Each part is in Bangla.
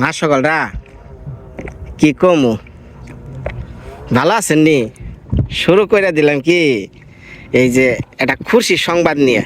মা সকলরা, কি কমু? ভালো আছেন নি? শুরু করে দিলাম কি, এই যে একটা খুশি সংবাদ নিয়ে।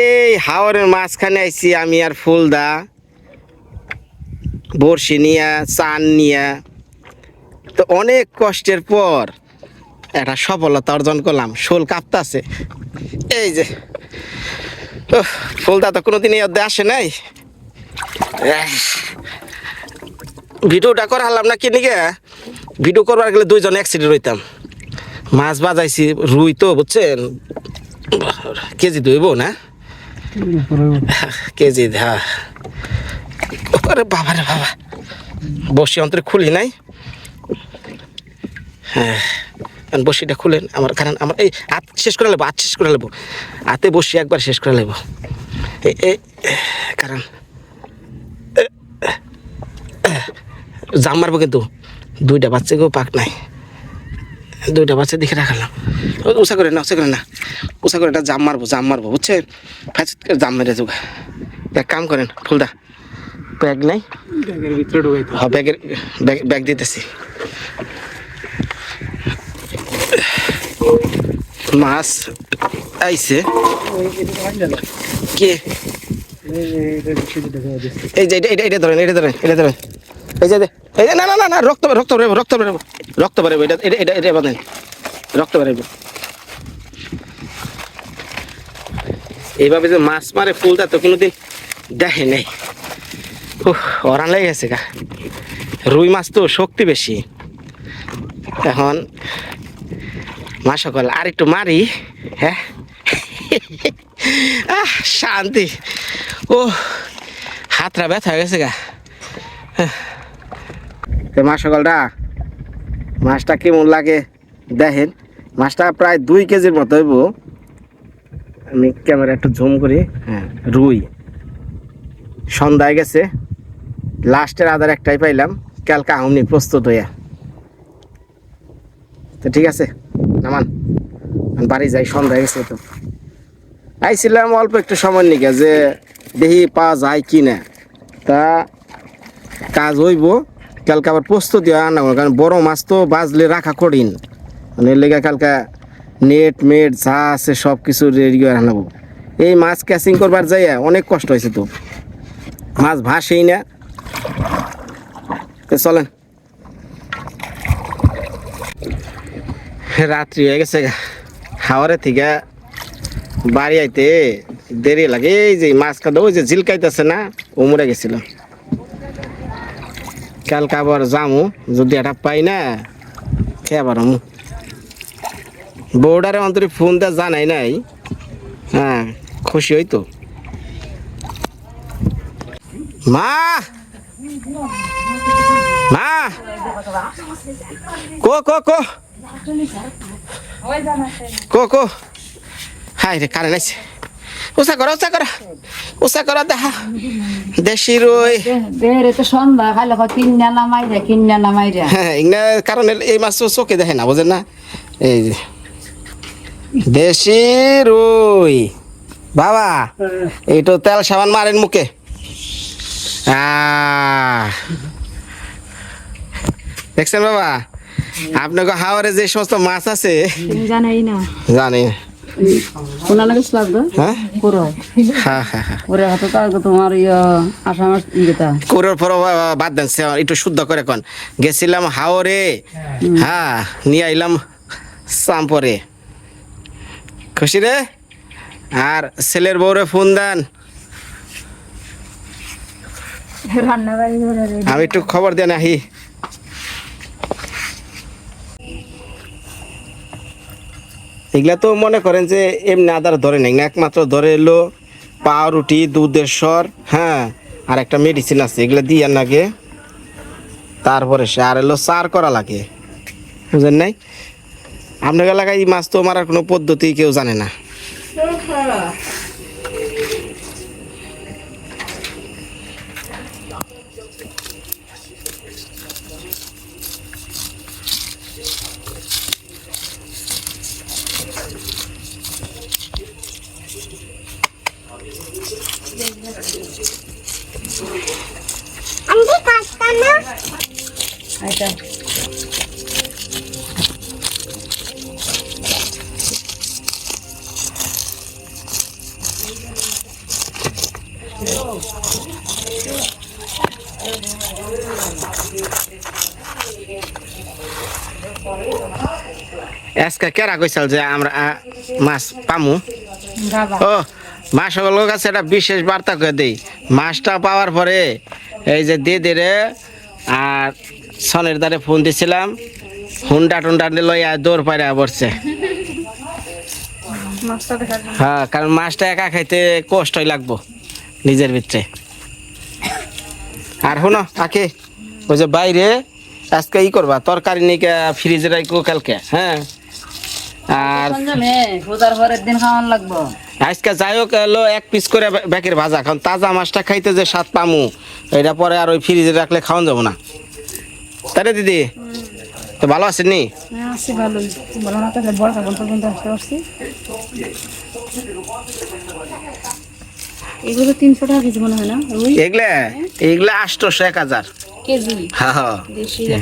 এই হাওরের মাঝখানে আইছি আমি আর ফুলদা। বড়শি নিয়া, চান নিয়া। তো অনেক কষ্টের পর একটা সফলতা অর্জন করলাম। শোল কাঁপতাছে। এই যে ফুলদা তো কোনোদিন এই অধ্যায় আসে নাই। ভিডিওটা করা হলাম না গে ভিডিও করবার গেলে দুইজন অ্যাক্সিডেন্ট হইতাম। মাছ বাজাইছি, রুই তো, বুঝছেন? কেজি দইব না? কেজি হ্যাঁ বাবা রে বাবা। বসি অন্তরে খুলি নাই। হ্যাঁ বসিটা খুলেন। আমার কারণ আমার এই হাত শেষ করে নেব, হাত শেষ করে নেব। হাতে বসি একবার শেষ করে নেব। কারণ জাম মারবো কিন্তু। দুইটা বাচ্চাকেও পাক নাই। দুইটা বাচ্চা দেখে রাখালাম উষা করে না উষা করে না। উষা করে একটা জাম মারবো জাম মারবো বুঝছেন ফাঁসিত করে জাম মেরে যোগা এক কাম করেন ফুলদা। ব্যাগ নাই? ভিতরে হ্যাঁ ব্যাগের ব্যাগ ব্যাগ দিতেছি। মাছ আইছে। কে? এই যে, এটা না না না না এটা এটা এইভাবে যে মাছ মারে ফুলটা তো কোনোদিন দেখে নেই। অরান লেগে গেছে গা। রুই মাছ তো শক্তি বেশি। এখন মা সকল আর একটু মারি হ্যাঁ? আহ শান্তি। ও হাতটা ব্যথা হয়ে গেছে গা। মা সকলটা মাছটা কেমন লাগে দেখেন। মাছটা প্রায় দুই কেজির মতো হইব। আমি ক্যামেরা একটু জুম করি। হ্যাঁ। রুই। সন্ধ্যায় গেছে। লাস্টের আধার একটাই পাইলাম। কালকে আহমনি প্রস্তুত হইয়া। তো ঠিক আছে নামান বাড়ি যাই সন্ধ্যা গেছে তো। আইছিলাম অল্প একটু সময় নিকে যে দেখি পাওয়া যায় কি না। তা কাজ হইব, কালকে আবার প্রস্তুতি হয় আনা কারণ বড় মাছ তো বাজলে রাখা কঠিন। মানে লেগে কালকে নেট মেট যা আছে সব কিছু রেডি করে আনাবো। এই মাছ ক্যাচিং করবার যাইয়া অনেক কষ্ট হয়েছে তো। মাছ ভাসেই না। চলেন। রাত্রি হয়ে গেছে। হাওয়ারে থেকে বাড়ি আইতে দেরি লাগে। এই যে মাছ কাদা, ওই যে ঝিলকাইতেছে না, ও মরে গেছিল। কালকে আবার যামু, যদি এটা পাই না, খেয়ে পারমু বউডারে অন্তরে ফোন দেওয়া জানাই নাই। হ্যাঁ খুশি হইতো। মা! মা! কো কো কো। কো কো। হাই রে কারে নাইছে উষা করো উষা করো। উষা করো দেখা। দেশি রই। বেরে তো সন্ধ্যা খাইলে হয় কিন্না নামাই রে কিন্না নামাই রে হ্যাঁ ইংনা কারণে এই মাছ চোখে দেখে না বোঝেন না? এই যে। দেশি রুই। বাবা এই তো তেল সাবান মারেন মুখে। দেখছেন বাবা? আপনাকে হাওয়ারে যে সমস্ত মাছ আছে জানাই না। হ্যাঁ? করো হ্যাঁ হ্যাঁ হ্যাঁ। ওরে হাতে তো তোমার ইয়া আসামের ইয়েটা। কোরের পর বাদ দেন একটু শুদ্ধ করে কোন। গেছিলাম হাওরে। হ্যাঁ নিয়ে আইলাম সাম্পরে। খুশি রে? আর ছেলের বউরে ফোন দেন। আমি একটু খবর দেন আহি। এগুলা তো মনে করেন যে এমনি আদার ধরে নেই। একমাত্র ধরে এলো পাউরুটি, দুধের স্বর হ্যাঁ আর একটা মেডিসিন আছে, এগুলো দিয়ে লাগে তারপরে সে আর এলো সার করা লাগে। বুঝলেন নাই? আপনার এলাকায় মাছ তো মারার কোনো পদ্ধতি কেউ জানে না। আচ্ছা আজকে কেরা কইসাল যে আমরা মাছ পামু? ও মাছ সকলের কাছে একটা বিশেষ বার্তা করে দিই। মাছটা পাওয়ার পরে এই যে দিদিরে আর সনের দ্বারে ফোন দিছিলাম। হুন্ডা টুন্ডা লইয়া দৌড় পাইরা পড়ছে হ্যাঁ কারণ মাছটা একা খাইতে কষ্টই লাগবো নিজের ভিতরে। আর শুনো, কাকে, ওই যে বাইরে আজকে ই করবা, তরকারি নিয়ে ফ্রিজে রাখব কালকে হ্যাঁ? আর দিন খাওয়ান লাগবো। আজকে যাই হোক এলো এক পিস করে বে- বেকের ভাজা। কারণ তাজা মাছটা খাইতে যে স্বাদ পামু এটা পরে আর ওই ফ্রিজে রাখলে খাওয়ান যাব না। তাই রে দিদি? তো ভালো আছেন নি? এগুলো তিনশো টাকা কেজি মনে হয় না? এগুলা? এগুলা আটশোশো এক হাজার। কেজি? হ্যাঁ হ্যাঁ। ইয়ে।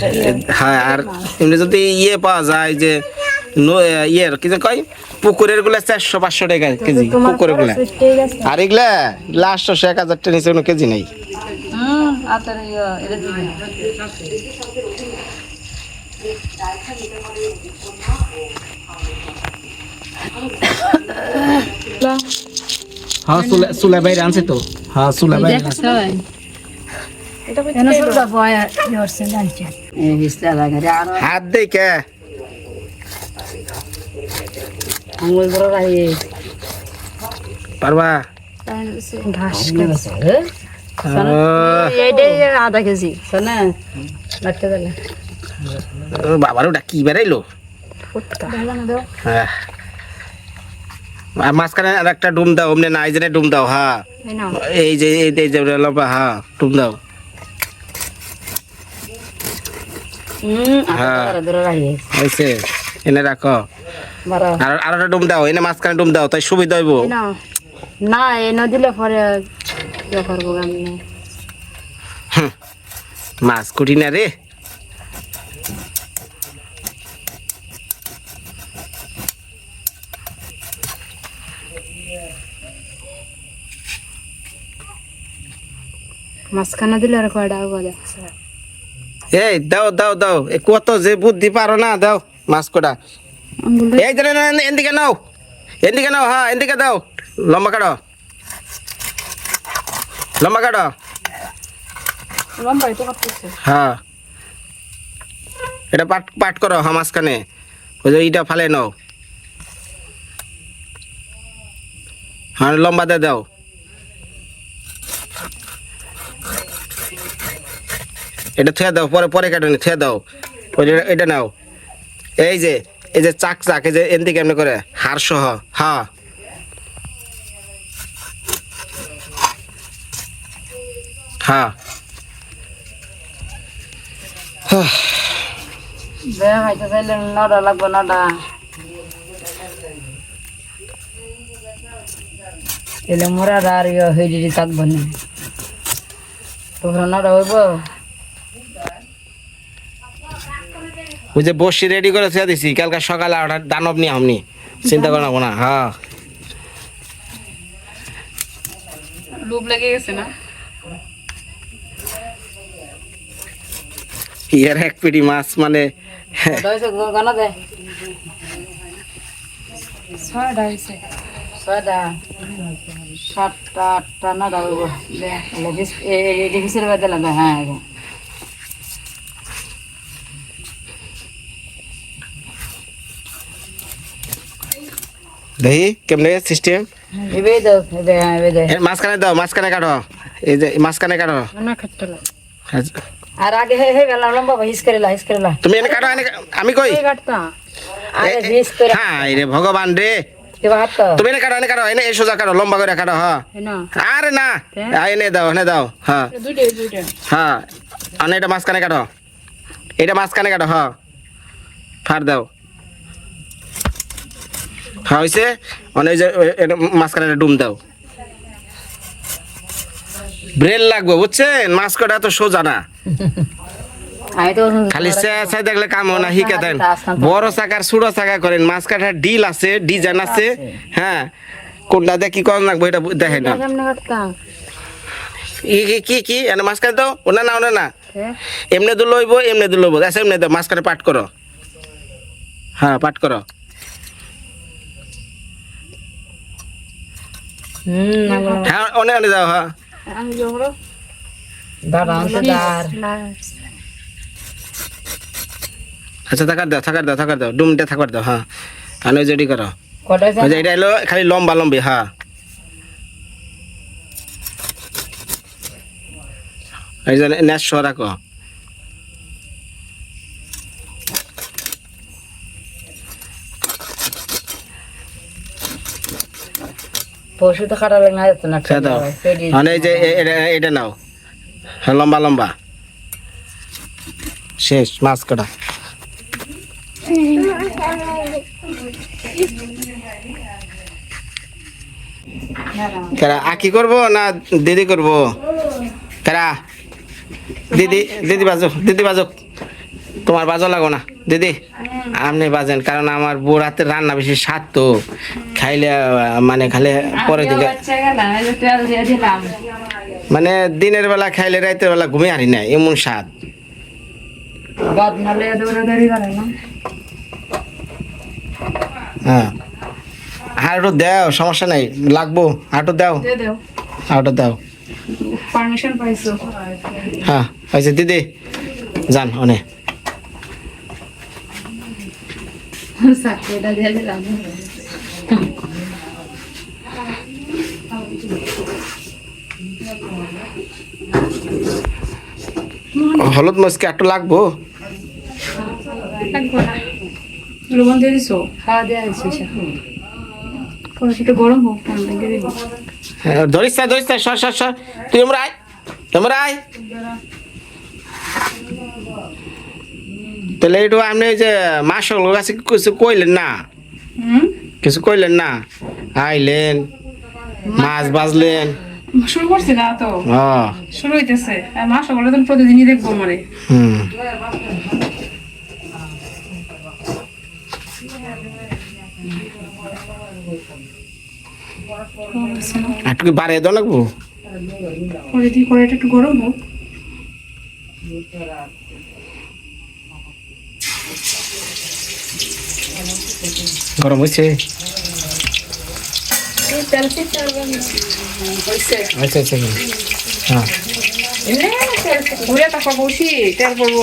আর এমনি যদি ইয়ে পাওয়া যায় যে ইয়ের কি যে কয়? পুকুরেরগুলা চারশো পাঁচশো টাকা কেজি পুকুরেরগুলা। আর এগুলা আটশোশো এক হাজার টাকা নিচে কোনো কেজি নেই। ইয়ে হ্যাঁ চুলা চুলা বাইরে আনছে তো। হ্যাঁ চুলা বাইরে আনছে। এনে সরটা বয়া ইয়রছে জানছে এই বিস্তা লাগে রে আর হাত দেই কে আঙ্গুল বড় রাই পারবা ঘাস এইটাই আধা কেজি। শোনা লাগতে দিলে বাবার ওটা কি বেড়াইলো? হ্যাঁ আর মাঝখানে আর একটা ডুম দাও অমনি না এই যে ডুম দাও হ্যাঁ এই যে এই যে- লম্বা হ্যাঁ ডুম দাও। হ্যাঁ। এনে রাখো। আর আর একটা ডুম দাও এনে মাঝখানে ডুম দাও তাই সুবিধা হইব। না এ না দিলে পরে ইয়ে করব আমি। মাছ কুটি না রে। মাঝখানে দিলে আর কয়টা এই দাও দাও দাও। এ কত যে বুদ্ধি পারো না দাও মাছ কোটা। এই যে এদিকে নাও। এদিকে নাও হ্যাঁ এদিকে দাও। লম্বা কাটো। লম্বা হ্যাঁ। এটা পাট পাট করো হ্যাঁ মাঝখানে। ওই যে ফালে নাও। হ্যাঁ লম্বা দিয়ে দাও। এটা থুয়ে দাও পরে পরে কাটো নি থুয়ে দাও। ওই এটা নাও। এই যে এই যে চাক চাক, এই যে এদিকে এমনি করে? হার সহ হ্যাঁ। হ্যাঁ মোরা আর ইয়ে থাকব না। তোমরা নটা হইব? ওই যে বসি রেডি করে থুয়ে দিছি কালকে সকালে ওটা দানব নিয়ে আমনি চিন্তা করো না হ্যাঁ লুপ লেগে গেছে না? ইয়ার এক পিটি মাছ মানে ছয়টা সাতটা আটটা নটা হইব দে ডিফিসের হ্যাঁ দেখি কেমনে সিস্টেম হ্যাঁ মাঝখানে দাও মাঝখানে কাটো। এই যে মাঝখানে কাটো। না। খাটতে আর আগে হে হে গেলাম লম্বা হিস করে লা হিস করে লা। তুমি এনে কাটো এনে আমি কই? কাটতা। আগে হিস করে হ্যাঁ রে ভগবান রে। তুমি এনে কাটো এনে কাটো এনে সোজা কাটো লম্বা করে কাটো হ্যাঁ না। আরে না। এনে দাও এনে দাও হ্যাঁ দুইটা দুইটা। হ্যাঁ আর এটা মাঝখানে কাটো। এটা মাঝখানে কাটো হ্যাঁ ফার দাও। হ্যাঁ হয়েছে মানে ওই যে মাঝখানে ডুম দাও। ব্রেন লাগবে বুঝছেন? মাছ কটা এত সোজা না। তো খালি চেঁচা দেখলে কাম হয় না হিকে দেন বড় চাকার ছোট চাকা করেন। মাছ কাটার ডিল আছে ডিজাইন আছে। হ্যাঁ। কোনটা দিয়ে কি করেন লাগবে এটা দেখেন। না ই কি কি কি? এনে মাছ কাটে দাও। ওনা না ওনা না এমনি দু লইব এমনি দু লইব আচ্ছা এমনি দাও মাছ কাটে পাঠ করো। হ্যাঁ পাঠ করো হুম আগুন হ্যাঁ অনে অনে যাও হ্যাঁ। দাঁড়। আচ্ছা থাকার দাও থাকার দাও থাকার দাও ডুমটা থাকার দাও হ্যাঁ। আর ওই যেটি করো। যে এটা এলো খালি লম্বা লম্বি হ্যাঁ। এই যে নেস রাখো। পশু তো খারাপ না যেত না মানে এই যে এটা- নাও। হ্যাঁ লম্বা লম্বা। শেষ মাছ কাটা। কারা আকি করব না দিদি করব? তারা দিদি দিদি বাজুক দিদি বাজো তোমার বাজো লাগো না দিদি। আপনি বাজেন কারণ আমার বউর হাতের রান্না বেশি স্বাদ তো খাইলে মানে খালে পরে দিকে মানে দিনের বেলা খাইলে রাতের বেলা ঘুমিয়ে হারি না এমন স্বাদ। হ্যাঁ। হাঁটু দাও সমস্যা নাই লাগবো। হাঁটু দাও। হাঁটু দাও। পারমিশন পাইছো। হ্যাঁ হয়েছে দিদি। যান অনে। চাকরিটা দিয়ে দিলাম। হলুদ একটু লাগবো? লবণ দিয়ে দিছো? খাওয়া দেওয়া হয়েছে পরে গরম হোক আমি ভেঙে দিব। হ্যাঁ, ধরিস না ধরিস না সর সর সর। তুই আমরা আয় তোমরা আয় তাহলে একটু আপনি ওই যে মাসগুলোর কাছে কিছু কইলেন না? হুম? কিছু কইলেন না? আইলেন মাছ বাজলেন। শুরু করছি না তো। শুরু হইতেছে। তো প্রতিদিনই দেখব আমারে হুম। একটু বাড়িয়ে দাও লাগবো? একটু গরম হোক। গরম হয়েছে? আচ্ছা আচ্ছা হ্যাঁ। ঘুরে তারপর বসি তেল করব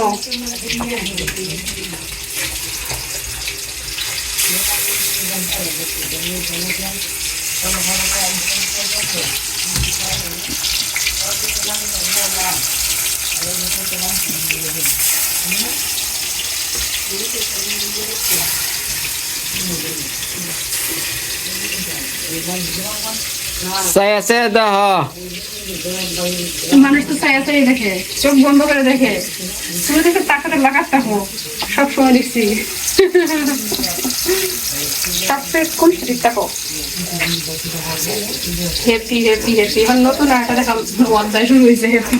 চাই আছে দেহ মানুষ তো চাই চাই দেখে, চোখ বন্ধ করে দেখে। তুমি দেখে তাকাতে লাগাত থাকো সব সময় দেখছি। সবচেয়ে কোন স্ট্রিট থাকো হ্যাপি হ্যাপি হ্যাপি এবার নতুন একটা দেখা অধ্যায় শুরু হয়েছে হ্যাপি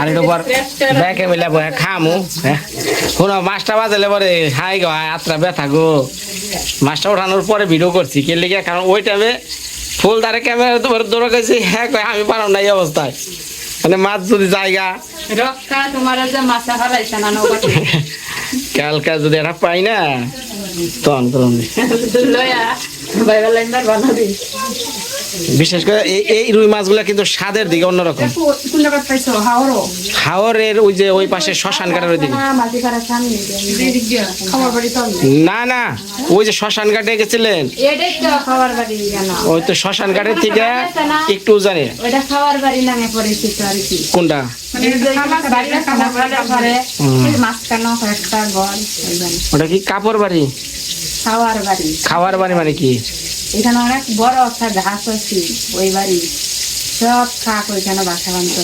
আর এর উপর ব্যাকে মিলে বহে খামু হ্যাঁ শুনো মাছটা বাজালে পরে হাই গো হাই আত্রা ব্যথা গো। মাছটা ওঠানোর পরে ভিডিও করছি কে লিগে? কারণ ওই টাইমে ফুল দাঁড়ে ক্যামেরা তোমার দৌড়ে গেছি হ্যাঁ কয় আমি পারলাম না এই অবস্থায়। মানে মাছ যদি জায়গা কালকা যদি এটা পাই না তখন করুন বিশেষ করে এই এই রুই মাছগুলো কিন্তু স্বাদের দিকে অন্যরকম। হাওরের ওই যে ওই পাশে শ্মশান ঘাটের ওই দিকে না না ওই যে শ্মশান ঘাটে গেছিলেন। এটাই তো খাবার বাড়ি জানো। ওই তো শ্মশান ঘাটের থেকে একটু জানে। ওটা খাবার বাড়ি নামে পরিচিত আর কি। কোনটা? মানে। ওটা কি কাপড় বাড়ি? খাওয়ার বাড়ি। খাওয়ার বাড়ি মানে কি? এখানে অনেক বড় একটা ঘাস আছে ওই বাড়ি। সব কাক ওইখানে বাসা বানতো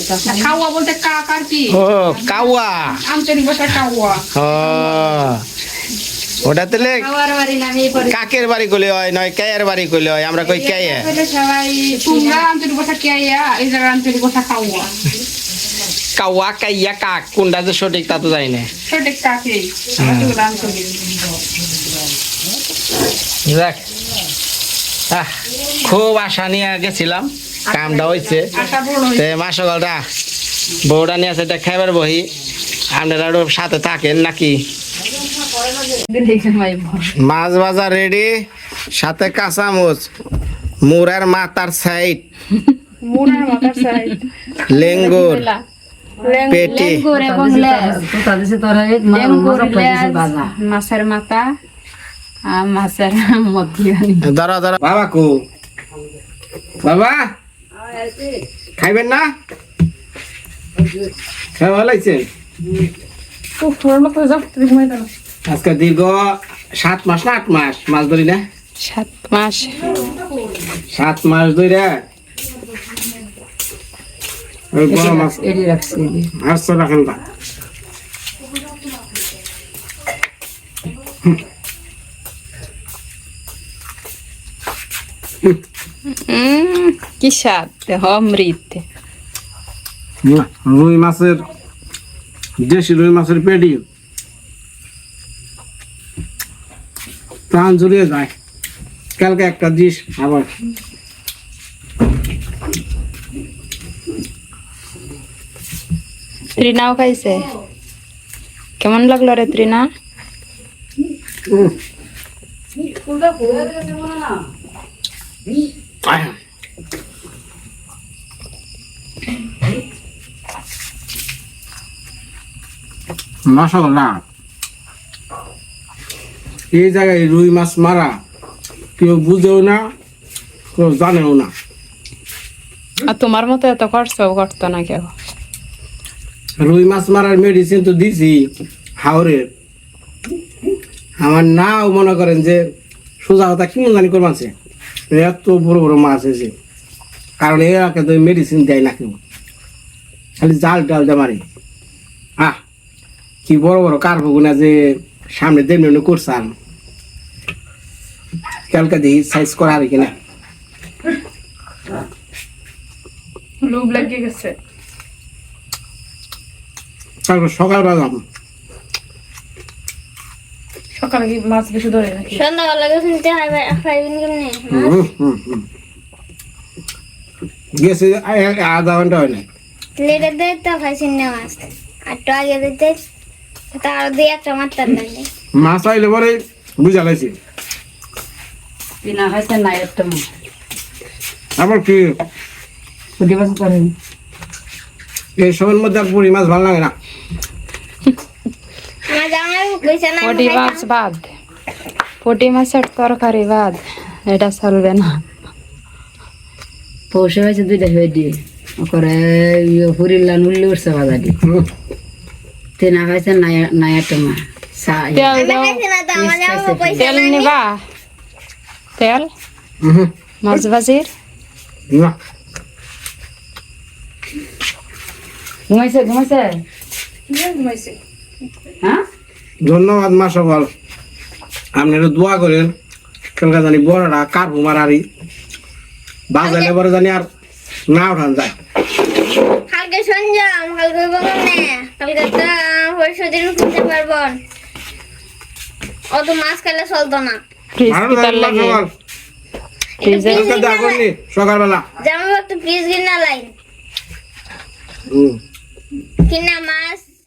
কাওয়া বলতে কাক আর কি? ও কাওয়া আঞ্চলিক ভাষা কাওয়া ওটা তাহলে কাকের বাড়ি কইলে হয় নয় কায়ের বাড়ি কইলে হয়? আমরা কই কায়ে? সবাই তোমরা আঞ্চলিক ভাষা কেয়া এই জায়গার আঞ্চলিক ভাষা কাওয়া কাওয়া কাইয়া কাক কোনটা যে সঠিক তা তো জানি না। সঠিক কাকেই? যাক আহ, খুব আশা নিয়ে গেছিলাম কামটা হয়েছে মাসকালটা বউটা নিয়ে আছে এটা খাইবার বহি। আপনারা আরও সাথে থাকেন নাকি? মাছ ভাজা রেডি সাথে কাঁচামচ মুরার মাথার সাইড লেঙ্গুর পেটি। মাছের মাথা। মাছের মধ্যিখানি ধরো ধরো বাবা কো? বাবা? খাইবেন না? খাই ভালো লাগছে। আজকে দীর্ঘ সাত মাস না আট মাস? মাছ ধরি না? সাত মাস। সাত মাস ধরে বড় মাছ রাখেন না। কি স্বাদ অমৃত রুই মাছের দেশি রুই মাছের পেটি। প্রাণ জুড়িয়ে যায়। কালকে একটা ডিশ আবার। ত্রিনাও খাইছে? কেমন লাগল রে ত্রিনা? উম, মাশাআল্লাহ। এই জায়গায় রুই মাছ মারা কেউ বুঝেও না কেউ জানেও না। আর তোমার মতো এত খরচ করতো না কেউ। রুই মাছ মারার মেডিসিন তো দিছি হাওরের আমার নাও মনে করেন যে সোজা কথা কি জানি করবানছে এত বড় বড় মাছ এসে কারণ এরাকে তো মেডিসিন দেয় না কেউ। খালি জাল ডাল দে মারে। আহ কি বড় বড় কার না যে সামনে দেড় মিনিট করছান। কালকে দেখি সাইজ করা আর কিনা। লোভ লাগিয়ে গেছে। তারপর সকালবেলা সকালে কি মাছ বেশি ধরে নাকি? সন্ধ্যাবেলা শুনতে খাইবেন কেমনি হুম। গেছে আধা ঘণ্টা হয় লেটে দিয়ে তো খাইছেন না মাছ। আর তো আগে দিতে তার দিয়ে একটা মাত্রার লাগে মাছ আইলে পরে বুঝা লাইছি বিনা খাইছে না একটা আবার কি? এই সময়ের মধ্যে আর পুরি মাছ ভালো লাগে না আমার জামাই কইছে না পটি মাছ বাদ। পটি মাছের তরকারি বাদ। এটা চলবে না। পৌষে হয়েছে দুইটা হয়ে দিয়ে করে হুরিল্লা নুল্লি উঠছে বাজারি। তিনা খাইছে নাই একটা তেল আমি দাও। খাইছি না তো আমার জামাই কইছে তেল নিবা। তেল? মাছ ভাজির? না ঘুমাইছে? ঘুমাইছে। হ্যাঁ? ধন্যবাদ মা সকল। আপনারা দোয়া করেন কালকে জানি বড়রা কার মারারি। বাজাইলে বড় জানি আর না উঠান যায়। কালকে সঞ্জাম কালকে বলুন কালকে তো পরশু দিন খুঁজতে পারব। অত মাছ খেলে চলতো না। ফ্রিজ ফ্রিজে সকালবেলা। জামাই একটু প্লিজ কিনা লাইন হুম। কিনা মাছ